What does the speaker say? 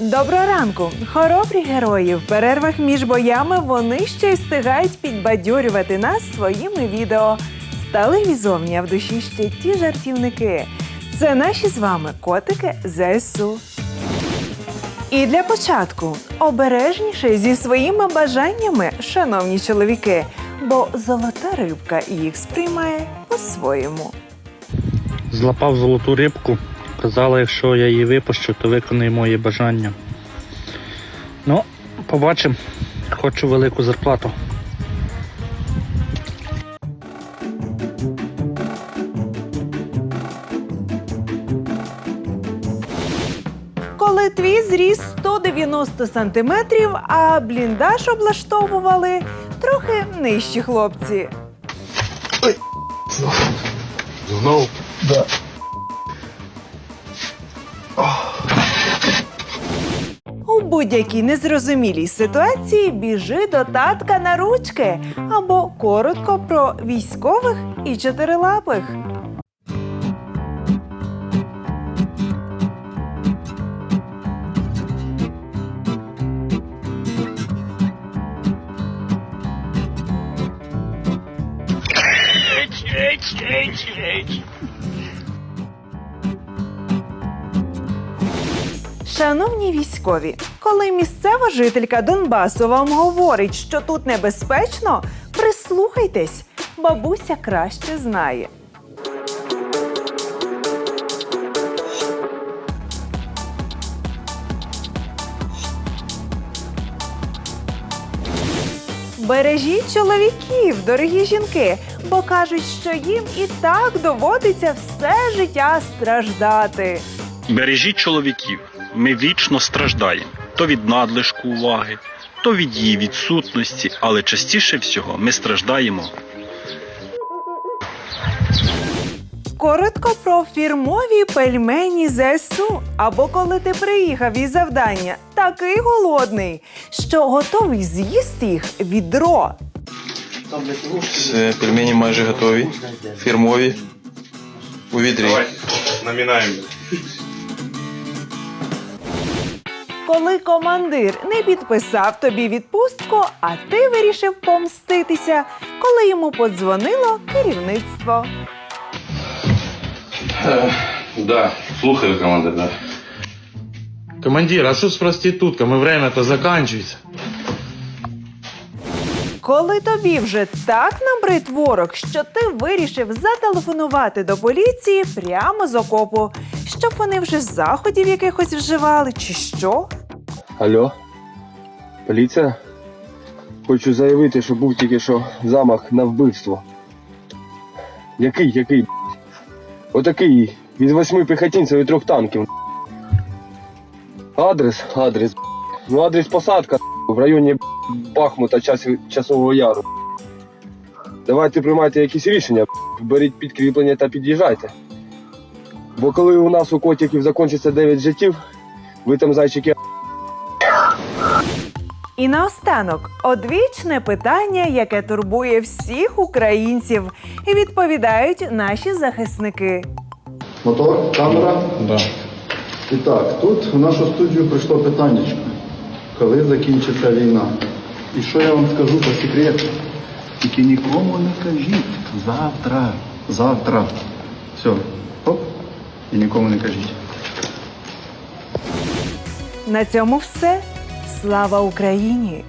Доброго ранку! Хоробрі герої в перервах між боями вони ще й встигають підбадьорювати нас своїми відео. Сталеві зовні, а в душі ще ті жартівники. Це наші з вами котики ЗСУ. І для початку обережніше зі своїми бажаннями, шановні чоловіки, бо золота рибка їх сприймає по-своєму. Злапав золоту рибку. Казала, якщо я її випущу, то виконає мої бажання. Ну, побачимо. Хочу велику зарплату. Коли твій зріс 190 сантиметрів, а бліндаж облаштовували трохи нижчі хлопці. Знову? Да. Будь-якій незрозумілій ситуації біжи до татка на ручки або коротко про військових і чотирилапих. Шановні військові, коли місцева жителька Донбасу вам говорить, що тут небезпечно, прислухайтесь, бабуся краще знає. Бережіть чоловіків, дорогі жінки, бо кажуть, що їм і так доводиться все життя страждати. Бережіть чоловіків. Ми вічно страждаємо то від надлишку уваги, то від її відсутності, але частіше всього ми страждаємо Коротко про фірмові пельмені ЗСУ. Або коли ти приїхав із завдання, такий голодний, що готовий з'їсти їх відро. Все, пельмені майже готові. Фірмові. У відрі. Намінаємо. Коли командир не підписав тобі відпустку, а ти вирішив помститися, коли йому подзвонило керівництво. Да, слухаю, командир, да. Командир, а что с проститутками? Время-то заканчивается. Коли тобі вже так набрид ворог, що ти вирішив зателефонувати до поліції прямо з окопу, щоб вони вже заходів якихось вживали, чи що? Алло, поліція? Хочу заявити, що був тільки що замах на вбивство. Який, який? Отакий від восьми піхотинців і трьох танків. Адрес, адрес. Ну, адрес посадка в районі Бахмута час, часового яру. Давайте приймайте якісь рішення, беріть підкріплення та під'їжджайте. Бо коли у нас у котиків закінчиться 9 життів, ви там зайчики І наостанок одвічне питання, яке турбує всіх українців, і відповідають наші захисники. Мотор, камера. Да. І так, тут в нашу студію прийшло питання, коли закінчиться війна. І що я вам скажу по секрету? Тільки нікому не кажіть. Завтра. Завтра. Все. Оп. І нікому не кажіть. На цьому все. Слава Україні!